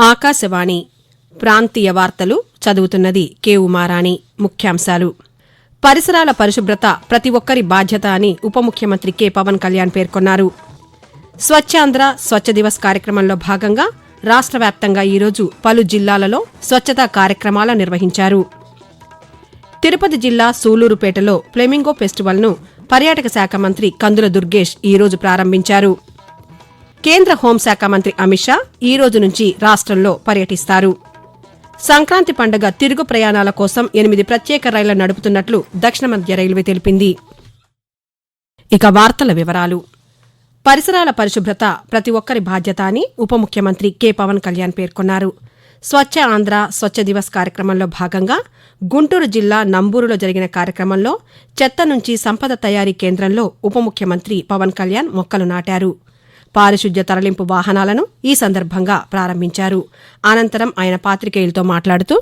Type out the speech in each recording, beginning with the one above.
ఆకాశవాణి. ప్రాంతీయ వార్తలు చదువుతున్నది కె. ఉమారాణి. ముఖ్యాంశాలు. పరిసరాల పరిశుభ్రత ప్రతి ఒక్కరి బాధ్యత అని ఉప ముఖ్యమంత్రి కె. పవన్ కళ్యాణ్ పేర్కొన్నారు. స్వచ్ఛాంధ్ర స్వచ్ఛ దివస్ కార్యక్రమంలో భాగంగా రాష్ట్ర వ్యాప్తంగా ఈరోజు పలు జిల్లాలలో స్వచ్ఛతా కార్యక్రమాలు నిర్వహించారు. తిరుపతి జిల్లా సూలూరుపేటలో ఫ్లెమింగో ఫెస్టివల్ను పర్యాటక శాఖ మంత్రి కందుల దుర్గేష్ ఈరోజు ప్రారంభించారు. కేంద్ర హోంశాఖ మంత్రి అమిత్ షా ఈ రోజు నుంచి రాష్ట్రంలో పర్యటిస్తారు. సంక్రాంతి పండుగ తిరుగు ప్రయాణాల కోసం ఎనిమిది ప్రత్యేక రైళ్ళు నడుపుతున్నట్లు దక్షిణ మధ్య రైల్వే తెలిపింది. ఇక వార్తల వివరాలు. పరిసరాల పరిశుభ్రత ప్రతి ఒక్కరి బాధ్యత అని ఉప ముఖ్యమంత్రి కె పవన్ కళ్యాణ్ పేర్కొన్నారు. స్వచ్ఛ ఆంధ్ర స్వచ్ఛ దివస్ కార్యక్రమంలో భాగంగా గుంటూరు జిల్లా నంబూరులో జరిగిన కార్యక్రమంలో చెత్త నుంచి సంపద తయారీ కేంద్రంలో ఉప ముఖ్యమంత్రి పవన్ కళ్యాణ్ మొక్కలు నాటారు. పారిశుద్ధ్య తరలింపు వాహనాలను ఈ సందర్భంగా ప్రారంభించారు. అనంతరం ఆయన పాత్రికేయులతో మాట్లాడుతూ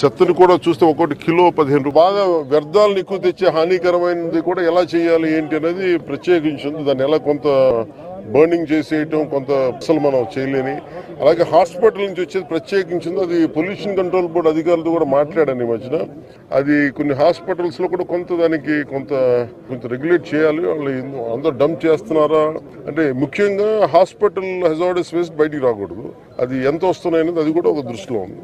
చెత్తను కూడా చూస్తే ఒకటి కిలో పదిహేను రూపాయలు బాగా వ్యర్థాలను ఎక్కువ తెచ్చే హానికరమైనది కూడా ఎలా చేయాలి ఏంటి అనేది ప్రత్యేకించింది. దాన్ని ఎలా కొంత బర్నింగ్ చేసేయటం కొంత అసలు మనం చేయలేని. అలాగే హాస్పిటల్ నుంచి వచ్చేది ప్రత్యేకించింది అది పొల్యూషన్ కంట్రోల్ బోర్డు అధికారులతో కూడా మాట్లాడాను ఈ మధ్యన. అది కొన్ని హాస్పిటల్స్లో కూడా కొంత దానికి కొంత కొంత రెగ్యులేట్ చేయాలి. వాళ్ళు అందరూ డంప్ చేస్తున్నారా? అంటే ముఖ్యంగా హాస్పిటల్ హెజార్డస్ వేస్ట్ బయటికి రాకూడదు. అది ఎంత వస్తున్నాయనేది అది కూడా ఒక దృష్టిలో ఉంది.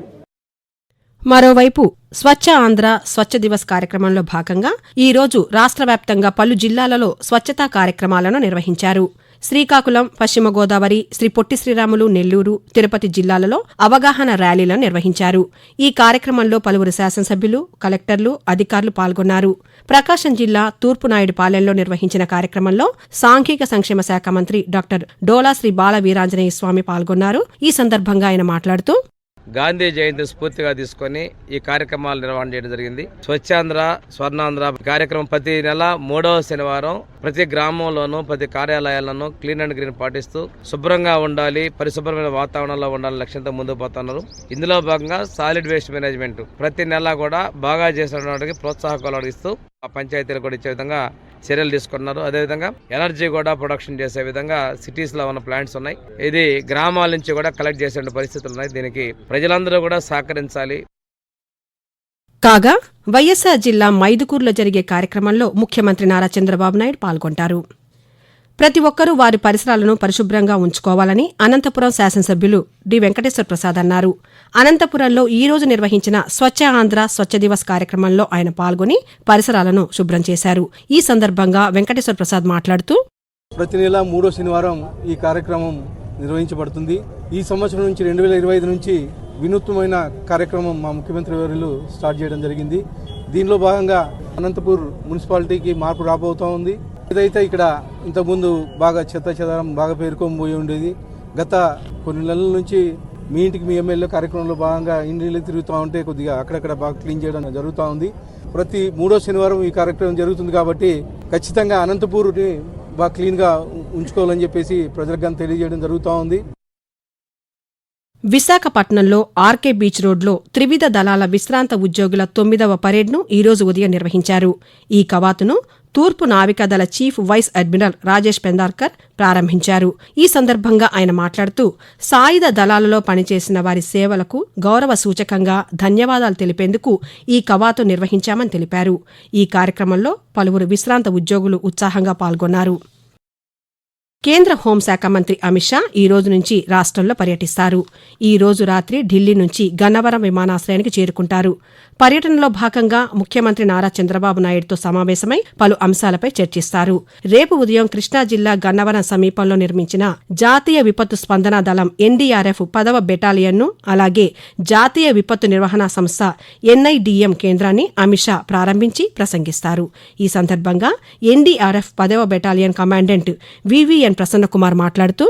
మరోవైపు స్వచ్ఛ ఆంధ్ర స్వచ్ఛ దివస్ కార్యక్రమంలో భాగంగా ఈ రోజు రాష్ట్ర వ్యాప్తంగా పలు జిల్లాలలో స్వచ్ఛతా కార్యక్రమాలను నిర్వహించారు. శ్రీకాకుళం పశ్చిమ గోదావరి శ్రీ పొట్టి శ్రీరాములు నెల్లూరు తిరుపతి జిల్లాలలో అవగాహన ర్యాలీలను నిర్వహించారు. ఈ కార్యక్రమంలో పలువురు శాసనసభ్యులు కలెక్టర్లు అధికారులు పాల్గొన్నారు. ప్రకాశం జిల్లా తూర్పునాయుడుపాలెంలో నిర్వహించిన కార్యక్రమంలో సాంఘిక సంక్షేమ శాఖ మంత్రి డాక్టర్ డోలా శ్రీ బాల వీరాంజనేయ స్వామి పాల్గొన్నారు. ఈ సందర్భంగా ఆయన మాట్లాడుతూ గాంధీ జయంతి స్ఫూర్తిగా తీసుకొని ఈ కార్యక్రమాలు నిర్వహణ చేయడం జరిగింది. స్వచ్ఛాంధ్ర స్వర్ణాంధ్ర కార్యక్రమం ప్రతి నెల మూడవ శనివారం ప్రతి గ్రామంలోనూ ప్రతి కార్యాలయాల్లోనూ క్లీన్ అండ్ గ్రీన్ పాటిస్తూ శుభ్రంగా ఉండాలి పరిశుభ్రమైన వాతావరణంలో ఉండాలని లక్ష్యంతో ముందుకు పోతున్నారు. ఇందులో భాగంగా సాలిడ్ వేస్ట్ మేనేజ్మెంట్ ప్రతి నెల కూడా బాగా చేసిన వాటికి ప్రోత్సాహకాలు ఇస్తూ పంచాయతీలు కూడా ఇచ్చే విధంగా చర్యలు తీసుకున్నారు అదేవిధంగా ఎనర్జీ కూడా ప్రొడక్షన్ చేసే విధంగా సిటీస్లో ఉన్న ప్లాంట్స్ ఉన్నాయి. ఇది గ్రామాల నుంచి కూడా కలెక్ట్ చేసే పరిస్థితులు ఉన్నాయి. దీనికి ప్రజలందరూ కూడా సహకరించాలి. కాగా వైఎస్సార్ జిల్లా మైదుకూరులో జరిగే కార్యక్రమంలో ముఖ్యమంత్రి నారా చంద్రబాబు నాయుడు పాల్గొంటారు. ప్రతి ఒక్కరూ వారి పరిసరాలను పరిశుభ్రంగా ఉంచుకోవాలని అనంతపురం శాసనసభ్యులు డి వెంకటేశ్వర ప్రసాద్ అన్నారు. అనంతపురంలో ఈ రోజు నిర్వహించిన స్వచ్ఛ ఆంధ్ర స్వచ్ఛ దివస్ కార్యక్రమంలో ఆయన పాల్గొని పరిసరాలను శుభ్రం చేశారు. ఈ సందర్భంగా వెంకటేశ్వర ప్రసాద్ మాట్లాడుతూ ప్రతి నెల మూడో శనివారం ఈ కార్యక్రమం నిర్వహించబడుతుంది. ఈ సంవత్సరం నుంచి రెండు వేల ఇరవై ఐదు నుంచి వినూత్నమైన కార్యక్రమం మా ముఖ్యమంత్రి వర్యులు స్టార్ట్ చేయడం జరిగింది. దీనిలో భాగంగా అనంతపూర్ మున్సిపాలిటీకి మార్పు రాబోతూ ఉంది. ఏదైతే ఇక్కడ ఇంతకుముందు బాగా చెత్త చెదారం బాగా పేరుకొని ఉండేది గత కొన్ని నెలల నుంచి మీ ఇంటికి మీ ఎమ్మెల్యే కార్యక్రమంలో భాగంగా ఇండియన్లు తిరుగుతూ ఉంటే కొద్దిగా అక్కడక్కడ బాగా క్లీన్ చేయడం జరుగుతూ ఉంది. ప్రతి మూడో శనివారం ఈ కార్యక్రమం జరుగుతుంది కాబట్టి ఖచ్చితంగా అనంతపూర్ని బాగా క్లీన్గా ఉంచుకోవాలని చెప్పేసి ప్రజలకు తెలియజేయడం జరుగుతూ ఉంది. విశాఖపట్నంలో ఆర్కే బీచ్ రోడ్లో త్రివిధ దళాల విశ్రాంత ఉద్యోగుల తొమ్మిదవ పరేడ్ను ఈరోజు ఉదయం నిర్వహించారు. ఈ కవాతును తూర్పు నావికాదళ chief vice admiral Rajesh Pendarkar ప్రారంభించారు. ఈ సందర్భంగా ఆయన మాట్లాడుతూ సాయుధ దళాలలో పనిచేసిన వారి సేవలకు గౌరవ సూచకంగా ధన్యవాదాలు తెలిపేందుకు ఈ కవాతు నిర్వహించామని తెలిపారు. ఈ కార్యక్రమంలో పలువురు విశ్రాంత ఉద్యోగులు ఉత్సాహంగా పాల్గొన్నారు. కేంద్ర హోంశాఖ మంత్రి అమిత్ షా ఈ రోజు నుంచి రాష్ట్రంలో పర్యటిస్తారు. ఈ రోజు రాత్రి ఢిల్లీ నుంచి గన్నవరం విమానాశ్రయానికి చేరుకుంటారు. పర్యటనలో భాగంగా ముఖ్యమంత్రి నారా చంద్రబాబు నాయుడుతో సమావేశమై పలు అంశాలపై చర్చిస్తారు. రేపు ఉదయం కృష్ణా జిల్లా గన్నవరం సమీపంలో నిర్మించిన జాతీయ విపత్తు స్పందన దళం ఎన్డీఆర్ఎఫ్ పదవ బెటాలియన్ను అలాగే జాతీయ విపత్తు నిర్వహణ సంస్థ ఎన్ఐడిఎం కేంద్రాన్ని అమిత్ షా ప్రారంభించి ప్రసంగిస్తారు. ఈ సందర్భంగా ఎన్డీఆర్ఎఫ్ పదవ బెటాలియన్ కమాండెంట్ వివిఎన్ ప్రసన్నకుమార్ మాట్లాడుతూ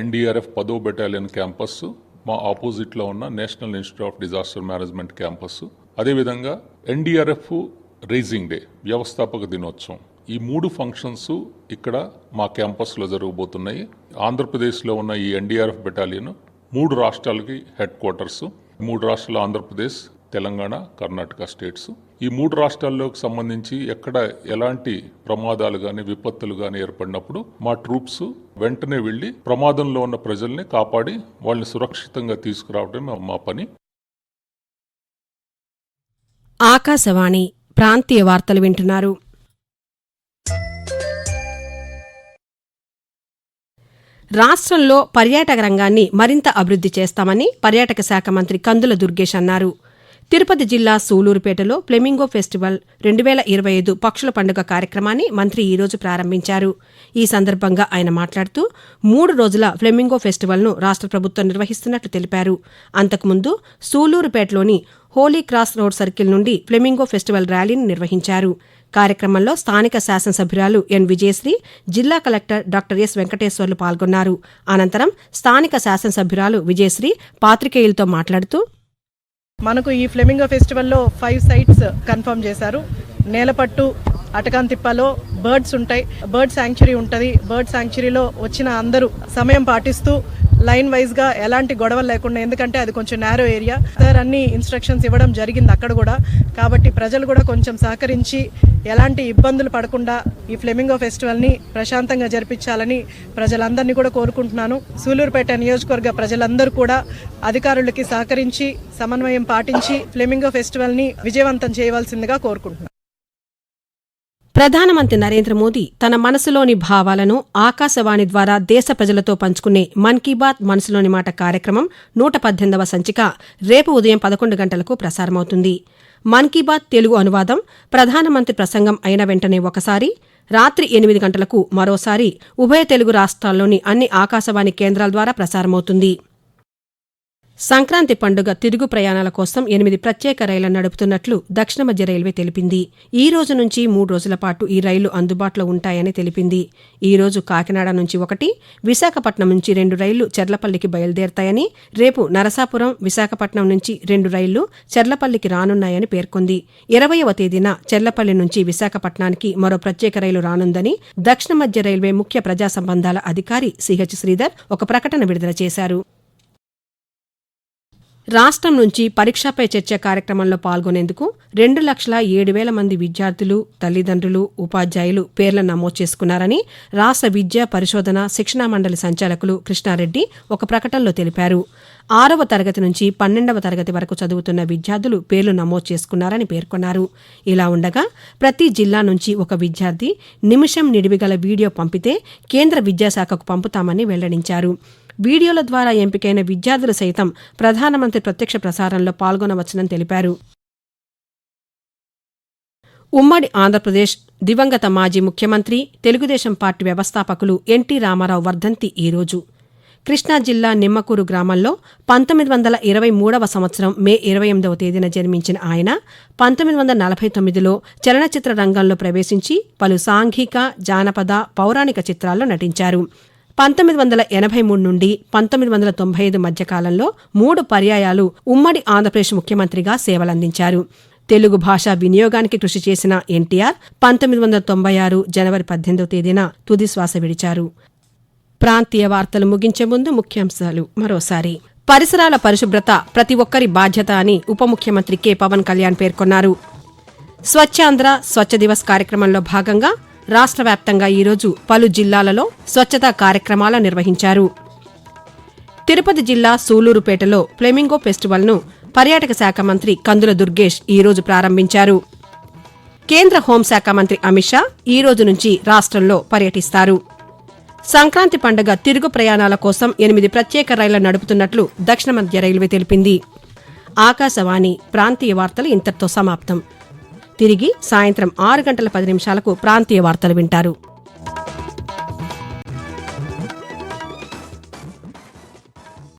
ఎన్డీఆర్ఎఫ్ పదో బెటాలియన్ క్యాంపస్ మా ఆపోజిట్లో ఉన్న national institute of disaster management campus. అదేవిధంగా ఎన్డీఆర్ఎఫ్ రేజింగ్ డే వ్యవస్థాపక దినోత్సవం. ఈ మూడు ఫంక్షన్స్ ఇక్కడ మా క్యాంపస్లో జరగబోతున్నాయి. ఆంధ్రప్రదేశ్లో ఉన్న ఈ ఎన్డీఆర్ఎఫ్ బెటాలియన్ మూడు రాష్ట్రాలకి హెడ్ క్వార్టర్స్. మూడు రాష్ట్రాలు ఆంధ్రప్రదేశ్ తెలంగాణ కర్ణాటక స్టేట్స్. ఈ మూడు రాష్ట్రాల్లోకి సంబంధించి ఎక్కడ ఎలాంటి ప్రమాదాలు కానీ విపత్తులు కానీ ఏర్పడినప్పుడు మా ట్రూప్స్ వెంటనే వెళ్ళి ప్రమాదంలో ఉన్న ప్రజల్ని కాపాడి వాళ్ళని సురక్షితంగా తీసుకురావడం మా పని. ఆకాశవాణి ప్రాంతీయ వార్తలు వింటున్నారు. రాష్ట్రంలో పర్యాటక రంగాన్ని మరింత అభివృద్ది చేస్తామని పర్యాటక శాఖ మంత్రి కందుల దుర్గేష్ అన్నారు. తిరుపతి జిల్లా సూలూరుపేటలో ఫ్లెమింగో ఫెస్టివల్ రెండు వేల ఇరవై ఐదు పక్షుల పండుగ కార్యక్రమాన్ని మంత్రి ఈరోజు ప్రారంభించారు. ఈ సందర్భంగా ఆయన మాట్లాడుతూ మూడు రోజుల ఫ్లెమింగో ఫెస్టివల్ను రాష్ట్ర ప్రభుత్వం నిర్వహిస్తున్నట్లు తెలిపారు. అంతకుముందు సూలూరుపేటలోని హోలీ క్రాస్ రోడ్ సర్కిల్ నుండి ఫ్లెమింగో ఫెస్టివల్ ర్యాలీని నిర్వహించారు. కార్యక్రమంలో స్థానిక శాసనసభ్యురాలు ఎన్ విజయశ్రీ జిల్లా కలెక్టర్ డాక్టర్ ఎస్ వెంకటేశ్వర్లు పాల్గొన్నారు. అనంతరం స్థానిక శాసనసభ్యురాలు విజయశ్రీ పాత్రికేయులతో మాట్లాడుతూ మనకు ఈ ఫ్లెమింగో ఫెస్టివల్లో ఫైవ్ సైట్స్ కన్ఫర్మ్ చేశారు. నేలపట్టు అటకాంతిప్పలో బర్డ్స్ ఉంటాయి. బర్డ్ శాంక్చురీ ఉంటుంది. బర్డ్ శాంక్చురీలో వచ్చిన అందరూ సమయం పాటిస్తూ లైన్ వైజ్గా ఎలాంటి గొడవలు లేకుండా ఎందుకంటే అది కొంచెం నేరో ఏరియా సార్ అన్ని ఇన్స్ట్రక్షన్స్ ఇవ్వడం జరిగింది అక్కడ కూడా. కాబట్టి ప్రజలు కూడా కొంచెం సహకరించి ఎలాంటి ఇబ్బందులు పడకుండా ఈ ఫ్లెమింగో ఫెస్టివల్ని ప్రశాంతంగా జరిపించాలని ప్రజలందరినీ కూడా కోరుకుంటున్నాను. సూలూరుపేట నియోజకవర్గ ప్రజలందరూ కూడా అధికారులకి సహకరించి సమన్వయం పాటించి ఫ్లెమింగో ఫెస్టివల్ని విజయవంతం చేయవలసిందిగా కోరుకుంటున్నాను. ప్రధానమంత్రి నరేంద్ర మోదీ తన మనసులోని భావాలను ఆకాశవాణి ద్వారా దేశ ప్రజలతో పంచుకునే మన్ కీ బాత్ మనసులోని మాట కార్యక్రమం నూట పద్దెనిమిదవ సంచిక రేపు ఉదయం పదకొండు గంటలకు ప్రసారమవుతుంది. మన్ కీ బాత్ తెలుగు అనువాదం ప్రధానమంత్రి ప్రసంగం అయిన వెంటనే ఒకసారి రాత్రి ఎనిమిది గంటలకు మరోసారి ఉభయ తెలుగు రాష్ట్రాల్లోని అన్ని ఆకాశవాణి కేంద్రాల ద్వారా ప్రసారమవుతుంది. సంక్రాంతి పండుగ తిరుగు ప్రయాణాల కోసం ఎనిమిది ప్రత్యేక రైళ్ళను నడుపుతున్నట్లు దక్షిణ మధ్య రైల్వే తెలిపింది. ఈ రోజు నుంచి మూడు రోజుల పాటు ఈ రైళ్ళు అందుబాటులో ఉంటాయని తెలిపింది. ఈ రోజు కాకినాడ నుంచి ఒకటి విశాఖపట్నం నుంచి రెండు రైళ్ళు చెర్లపల్లికి బయలుదేరతాయని రేపు నరసాపురం విశాఖపట్నం నుంచి రెండు రైళ్ళు చెర్లపల్లికి రానున్నాయని పేర్కొంది. ఇరవయవ తేదీన చెర్లపల్లి నుంచి విశాఖపట్నానికి మరో ప్రత్యేక రైలు రానుందని దక్షిణ మధ్య రైల్వే ముఖ్య ప్రజా సంబంధాల అధికారి సిహెచ్ శ్రీధర్ ఒక ప్రకటన విడుదల చేశారు. రాష్ట్రం నుంచి పరీక్షపై చర్చ కార్యక్రమంలో పాల్గొనేందుకు రెండు లక్షల ఏడు వేల మంది విద్యార్థులు తల్లిదండ్రులు ఉపాధ్యాయులు పేర్ల నమోదు చేసుకున్నారని రాష్ట్ర విద్యా పరిశోధన శిక్షణా మండలి సంచాలకులు కృష్ణారెడ్డి ఒక ప్రకటనలో తెలిపారు. ఆరవ తరగతి నుంచి పన్నెండవ తరగతి వరకు చదువుతున్న విద్యార్థులు పేర్లు నమోదు చేసుకున్నారని పేర్కొన్నారు. ఇలా ఉండగా ప్రతి జిల్లా నుంచి ఒక విద్యార్థి నిమిషం నిడివిగల వీడియో పంపితే కేంద్ర విద్యాశాఖకు పంపుతామని వెల్లడించారు. వీడియోల ద్వారా ఎంపికైన విద్యార్థులు సైతం ప్రధానమంత్రి ప్రత్యక్ష ప్రసారంలో పాల్గొనవచ్చునని తెలిపారు. ఉమ్మడి ఆంధ్రప్రదేశ్ దివంగత మాజీ ముఖ్యమంత్రి తెలుగుదేశం పార్టీ వ్యవస్థాపకులు ఎన్టీ రామారావు వర్ధంతి ఈరోజు కృష్ణా జిల్లా నిమ్మకూరు గ్రామంలో పంతొమ్మిది వందల ఇరవై మూడవ సంవత్సరం మే ఇరవై ఎనిమిదవ తేదీన జన్మించిన ఆయన పంతొమ్మిది వందల నలభై తొమ్మిదిలో చలనచిత్ర రంగంలో ప్రవేశించి పలు సాంఘిక జానపద పౌరాణిక చిత్రాల్లో నటించారు. పంతొమ్మిది వందల ఎనభై మూడు నుండి పంతొమ్మిది వందల తొంభై ఐదు మధ్యకాలంలో మూడు పర్యాయాలు ఉమ్మడి ఆంధ్రప్రదేశ్ ముఖ్యమంత్రిగా సేవలందించారు. తెలుగు భాష వినియోగానికి కృషి చేసిన ఎన్టీఆర్ పంతొమ్మిది వందల తొంభై ఆరు జనవరి పద్దెనిమిదవ తేదీన తుది శ్వాస విడిచారు. ప్రాంతీయ వార్తలు ముగించే ముందు ముఖ్యాంశాలు మరోసారి. పరిసరాల పరిశుభ్రత ప్రతి ఒక్కరి బాధ్యత అని ఉప ముఖ్యమంత్రి కె. పవన్ కళ్యాణ్ పేర్కొన్నారు. స్వచ్ఛాంధ్ర స్వచ్ఛ దివస్ కార్యక్రమంలో భాగంగా రాష్ట్ర వ్యాప్తంగా ఈరోజు పలు జిల్లాలలో స్వచ్ఛతా కార్యక్రమాలు నిర్వహించారు. తిరుపతి జిల్లా సూలూరుపేటలో ఫ్లెమింగో ఫెస్టివల్ను పర్యాటక శాఖ మంత్రి కందుల దుర్గేష్ ఈరోజు ప్రారంభించారు. కేంద్ర హోంశాఖ మంత్రి అమిత్ షా ఈ రోజు నుంచి రాష్ట్రంలో పర్యటిస్తారు. సంక్రాంతి పండుగ తిరుగు ప్రయాణాల కోసం ఎనిమిది ప్రత్యేక రైళ్ళు నడుపుతున్నట్లు దక్షిణ మధ్య రైల్వే తెలిపింది. ఆకాశవాణి ప్రాంతీయ వార్తలు ఇంతటితో సమాప్తం. తిరిగి సాయంత్రం ఆరు గంటల పది నిమిషాలకు ప్రాంతీయ వార్తలు వింటారు.